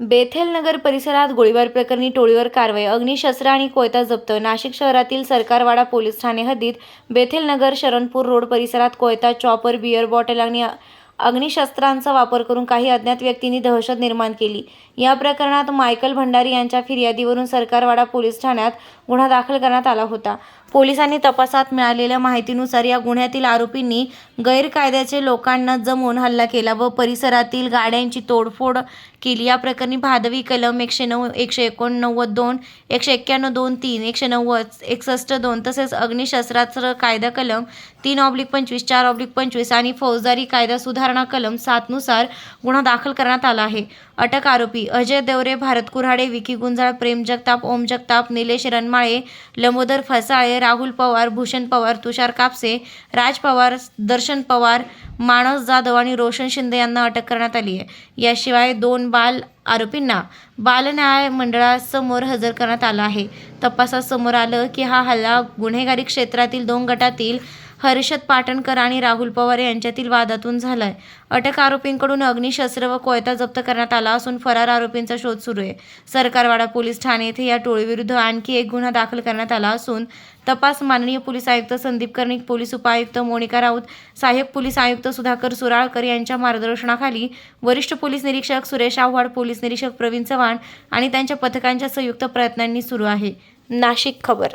Bethel नगर परिसरात गोळीबार प्रकरणी टोळीवर कारवाई अग्निशस्त्र आणि कोयता जप्त. नाशिक शहरातील सरकारवाडा पोलीस ठाणे हद्दीत बेथेल नगर शरणपूर रोड परिसरात कोयता चॉपर बिअर बॉटल आणि अग्निशस्त्रांचा वापर करून काही अज्ञात व्यक्तींनी दहशत निर्माण केली. या प्रकरणात मायकल भंडारी यांच्या फिर्यादीवरून सरकारवाडा पोलीस ठाण्यात गुन्हा दाखल करण्यात आला होता. पोलिसांनी तपासात मिळालेल्या माहितीनुसार या गुन्ह्यातील आरोपींनी गैरकायद्याचे लोकांना जमवून हल्ला केला व परिसरातील गाड्यांची तोडफोड केली. या प्रकरणी भादवी कलम एकशे नऊ एकशे एकोणनव्वद दोन एकशे एक्क्याण्णव दोन तीन एकशे नव्वद एकसष्ट दोन तसेच अग्निशस्त्रास्त्र कायदा कलम तीन ऑब्लिक पंचवीस चार ऑब्लिक पंचवीस आणि फौजदारी कायदा सुधारणा कलम सातनुसार गुन्हा दाखल करण्यात आला आहे. अटक आरोपी अजय देवरे भारत कुऱ्हाडे विकी गुंजाळ प्रेम जगताप ओम जगताप निलेश रनमाळे लंबोदर फसाळे राहुल पवार भूषण पवार तुषार कापसे राज पवार दर्शन पवार मानस जाधव आणि रोशन शिंदे यांना अटक करण्यात आली आहे. याशिवाय दोन बाल आरोपींना बाल न्याय मंडळासमोर हजर करण्यात आलं आहे. तपासात समोर आलं की हा हल्ला गुन्हेगारी क्षेत्रातील दोन गटातील हर्षद पाटणकर आणि राहुल पवार यांच्यातील वादातून झालाय. अटक आरोपींकडून अग्निशस्त्र व कोयता जप्त करण्यात आला असून फरार आरोपींचा शोध सुरू आहे. सरकारवाडा पोलीस ठाणे येथे या टोळीविरुद्ध आणखी एक गुन्हा दाखल करण्यात आला असून तपास माननीय पोलीस आयुक्त संदीप कर्णिक पोलीस उपायुक्त मोनिका राऊत सहाय्यक पोलीस आयुक्त सुधाकर सुराळकर यांच्या मार्गदर्शनाखाली वरिष्ठ पोलीस निरीक्षक सुरेश आव्हाड पोलीस निरीक्षक प्रवीण चव्हाण आणि त्यांच्या पथकांच्या संयुक्त प्रयत्नांनी सुरू आहे. नाशिक खबर.